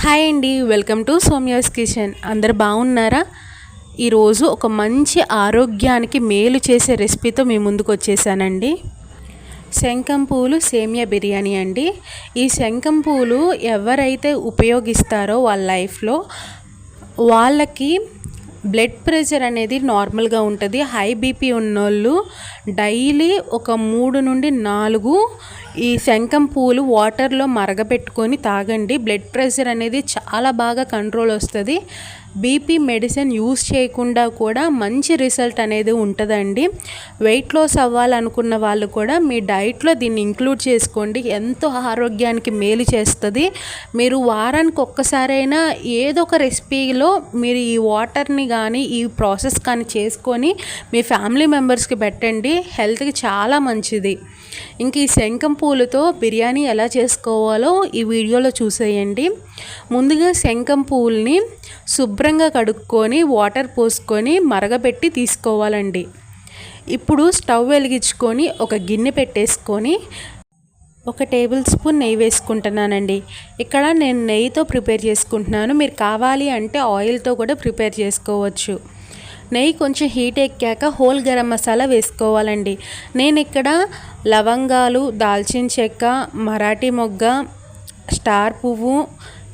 Hi అండి welcome to సోమ్యాస్ kitchen. అందరు బాగున్నారా? ఈరోజు ఒక మంచి ఆరోగ్యానికి మేలు చేసే రెసిపీతో మీ ముందుకు వచ్చేసానండి. శంఖం పూలు సేమియా బిర్యానీ అండి. ఈ శంఖం పూలు ఎవరైతే ఉపయోగిస్తారో వాళ్ళ లైఫ్లో వాళ్ళకి బ్లడ్ ప్రెషర్ అనేది నార్మల్గా ఉంటుంది. హై బీపీ ఉన్నోళ్ళు డైలీ ఒక మూడు నుండి నాలుగు ఈ శంఖం పూలు వాటర్లో మరగపెట్టుకొని తాగండి. బ్లడ్ ప్రెషర్ అనేది చాలా బాగా కంట్రోల్ వస్తుంది. బీపీ మెడిసిన్ యూస్ చేయకుండా కూడా మంచి రిజల్ట్ అనేది ఉంటుందండి. వెయిట్ లాస్ అవ్వాలనుకున్న వాళ్ళు కూడా మీ డైట్లో దీన్ని ఇంక్లూడ్ చేసుకోండి. ఎంతో ఆరోగ్యానికి మేలు చేస్తుంది. మీరు వారానికి ఒక్కసారైనా ఏదో ఒక రెసిపీలో మీరు ఈ వాటర్ని కానీ ఈ ప్రాసెస్ కానీ చేసుకొని మీ ఫ్యామిలీ మెంబర్స్కి పెట్టండి. హెల్త్కి చాలా మంచిది. ఇంక ఈ శంఖం పూలతో బిర్యానీ ఎలా చేసుకోవాలో ఈ వీడియోలో చూసేయండి. ముందుగా శంఖం పూల్ని శుభ్రంగా కడుక్కొని వాటర్ పోసుకొని మరగబెట్టి తీసుకోవాలండి. ఇప్పుడు స్టవ్ వెలిగించుకొని ఒక గిన్నె పెట్టేసుకొని ఒక టేబుల్ స్పూన్ నెయ్యి వేసుకుంటున్నానండి. ఇక్కడ నేను నెయ్యితో ప్రిపేర్ చేసుకుంటున్నాను. మీరు కావాలి అంటే ఆయిల్తో కూడా ప్రిపేర్ చేసుకోవచ్చు. నెయ్యి కొంచెం హీట్ ఎక్కాక హోల్ గరం మసాలా వేసుకోవాలండి. నేను ఇక్కడ లవంగాలు దాల్చిన చెక్క మరాఠీ మొగ్గ స్టార్ పువ్వు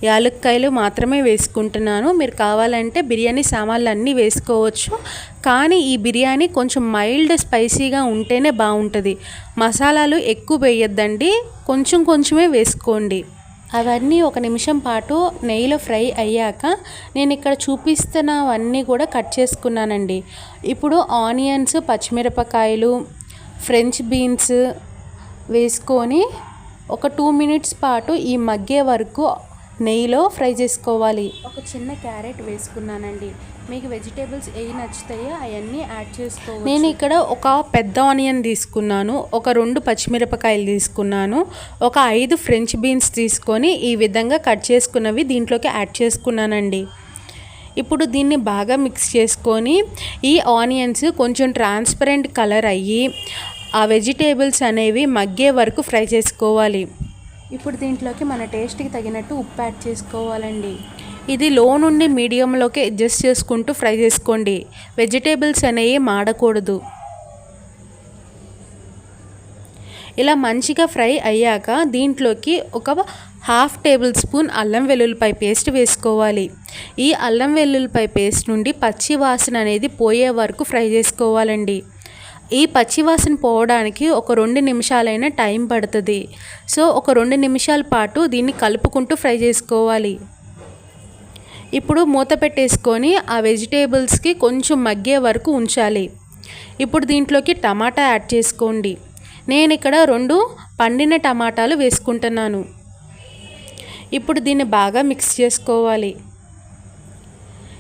యాలక్కాయలు మాత్రమే వేసుకుంటున్నాను. మీరు కావాలంటే బిర్యానీ సామాన్లు అన్నీ వేసుకోవచ్చు. కానీ ఈ బిర్యానీ కొంచెం మైల్డ్ స్పైసీగా ఉంటేనే బాగుంటుంది. మసాలాలు ఎక్కువ వేయొద్దండి. కొంచెం కొంచెమే వేసుకోండి. అవన్నీ ఒక నిమిషం పాటు నెయ్యిలో ఫ్రై అయ్యాక నేను ఇక్కడ చూపిస్తున్నవన్నీ కూడా కట్ చేసుకున్నానండి. ఇప్పుడు ఆనియన్స్ పచ్చిమిరపకాయలు ఫ్రెంచ్ బీన్స్ వేసుకొని ఒక టూ మినిట్స్ పాటు ఈ మగ్గే వరకు నెయ్యిలో ఫ్రై చేసుకోవాలి. ఒక చిన్న క్యారెట్ వేసుకున్నానండి. మీకు వెజిటేబుల్స్ ఏవి నచ్చుతాయో అవన్నీ యాడ్ చేసుకోవాలి నేను ఇక్కడ ఒక పెద్ద ఆనియన్ తీసుకున్నాను ఒక రెండు పచ్చిమిరపకాయలు తీసుకున్నాను ఒక ఐదు ఫ్రెంచ్ బీన్స్ తీసుకొని ఈ విధంగా కట్ చేసుకున్నవి దీంట్లోకి యాడ్ చేసుకున్నానండి. ఇప్పుడు దీన్ని బాగా మిక్స్ చేసుకొని ఈ ఆనియన్స్ కొంచెం ట్రాన్స్పరెంట్ కలర్ అయ్యి ఆ వెజిటేబుల్స్ అనేవి మగ్గే వరకు ఫ్రై చేసుకోవాలి. ఇప్పుడు దీంట్లోకి మన టేస్ట్కి తగినట్టు ఉప్పు యాడ్ చేసుకోవాలండి. ఇది లో నుండి మీడియంలోకి అడ్జస్ట్ చేసుకుంటూ ఫ్రై చేసుకోండి. వెజిటేబుల్స్ అనేవి మాడకూడదు. ఇలా మంచిగా ఫ్రై అయ్యాక దీంట్లోకి ఒక హాఫ్ టేబుల్ స్పూన్ అల్లం వెల్లుల్లిపాయ పేస్ట్ వేసుకోవాలి. ఈ అల్లం వెల్లుల్లిపాయ పేస్ట్ నుండి పచ్చి వాసన అనేది పోయే వరకు ఫ్రై చేసుకోవాలండి. ఈ పచ్చివాసన పోవడానికి ఒక రెండు నిమిషాలైనా టైం పడుతుంది. సో ఒక రెండు నిమిషాల పాటు దీన్ని కలుపుకుంటూ ఫ్రై చేసుకోవాలి. ఇప్పుడు మూత పెట్టేసుకొని ఆ వెజిటేబుల్స్కి కొంచెం మగ్గే వరకు ఉంచాలి. ఇప్పుడు దీంట్లోకి టమాటా యాడ్ చేసుకోండి. నేను ఇక్కడ రెండు పండిన టమాటాలు వేసుకుంటున్నాను. ఇప్పుడు దీన్ని బాగా మిక్స్ చేసుకోవాలి.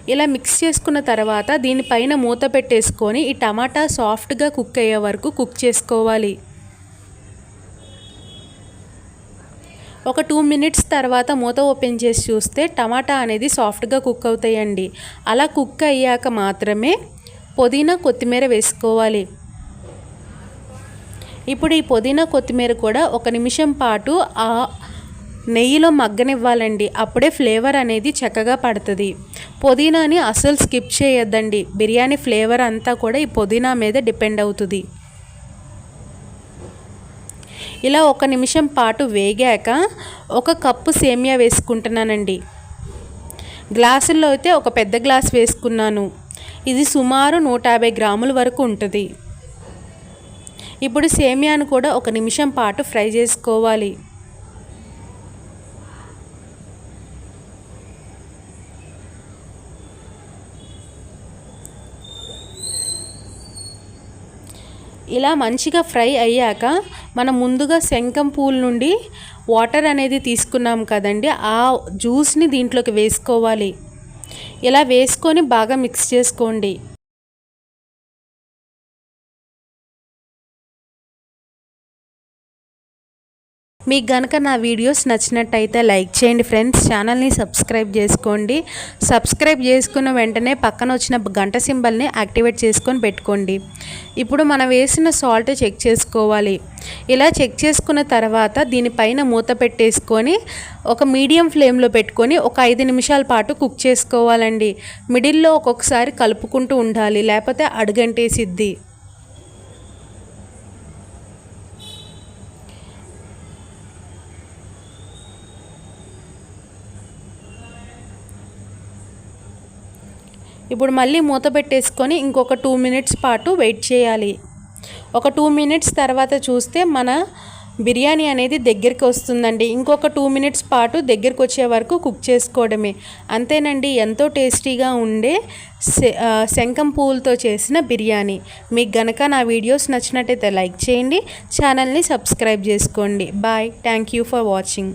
ఇలా మిక్స్ చేసుకున్న తర్వాత దీనిపైన మూత పెట్టేసుకొని ఈ టమాటా సాఫ్ట్గా కుక్ అయ్యే వరకు కుక్ చేసుకోవాలి. ఒక టూ మినిట్స్ తర్వాత మూత ఓపెన్ చేసి చూస్తే టమాటా అనేది సాఫ్ట్గా కుక్ అవుతాయండి. అలా కుక్ అయ్యాక మాత్రమే పుదీనా కొత్తిమీర వేసుకోవాలి. ఇప్పుడు ఈ పుదీనా కొత్తిమీర కూడా ఒక నిమిషం పాటు ఆ నెయ్యిలో మగ్గనివ్వాలండి. అప్పుడే ఫ్లేవర్ అనేది చక్కగా పడుతుంది. పుదీనాని అసలు స్కిప్ చేయొద్దండి. బిర్యానీ ఫ్లేవర్ అంతా కూడా ఈ పుదీనా మీద డిపెండ్ అవుతుంది. ఇలా ఒక నిమిషం పాటు వేగాక ఒక కప్పు సేమియా వేసుకుంటున్నానండి. గ్లాసుల్లో అయితే ఒక పెద్ద గ్లాస్ వేసుకున్నాను. ఇది సుమారు నూట యాభై గ్రాముల వరకు ఉంటుంది. ఇప్పుడు సేమియాను కూడా ఒక నిమిషం పాటు ఫ్రై చేసుకోవాలి. ఇలా మంచిగా ఫ్రై అయ్యాక మనం ముందుగా శంఖం పూల నుండి వాటర్ అనేది తీసుకున్నాం కదండి. ఆ జ్యూస్ని దీంట్లోకి వేసుకోవాలి. ఇలా వేసుకొని బాగా మిక్స్ చేసుకోండి. మీకు గనక నా వీడియోస్ నచ్చినట్టయితే లైక్ చేయండి ఫ్రెండ్స్. ఛానల్ని సబ్స్క్రైబ్ చేసుకోండి. సబ్స్క్రైబ్ చేసుకున్న వెంటనే పక్కన వచ్చిన గంట సింబల్ని యాక్టివేట్ చేసుకొని పెట్టుకోండి. ఇప్పుడు మనం వేసిన సాల్ట్ చెక్ చేసుకోవాలి. ఇలా చెక్ చేసుకున్న తర్వాత దీనిపైన మూత పెట్టేసుకొని ఒక మీడియం ఫ్లేమ్లో పెట్టుకొని ఒక ఐదు నిమిషాల పాటు కుక్ చేసుకోవాలండి. మిడిల్లో ఒక్కొక్కసారి కలుపుకుంటూ ఉండాలి. లేకపోతే అడుగంటేసిద్ది. ఇప్పుడు మళ్ళీ మూత పెట్టేసుకొని ఇంకొక టూ మినిట్స్ పాటు వెయిట్ చేయాలి. ఒక టూ మినిట్స్ తర్వాత చూస్తే మన బిర్యానీ అనేది దగ్గరికి వస్తుందండి. ఇంకొక టూ మినిట్స్ పాటు దగ్గరికి వచ్చే వరకు కుక్ చేసుకోవడమే. అంతేనండి ఎంతో టేస్టీగా ఉండే శంఖం పువ్వులతో చేసిన బిర్యానీ. మీకు గనక నా వీడియోస్ నచ్చినట్టయితే లైక్ చేయండి ఛానల్ని సబ్స్క్రైబ్ చేసుకోండి. Bye thank you for watching.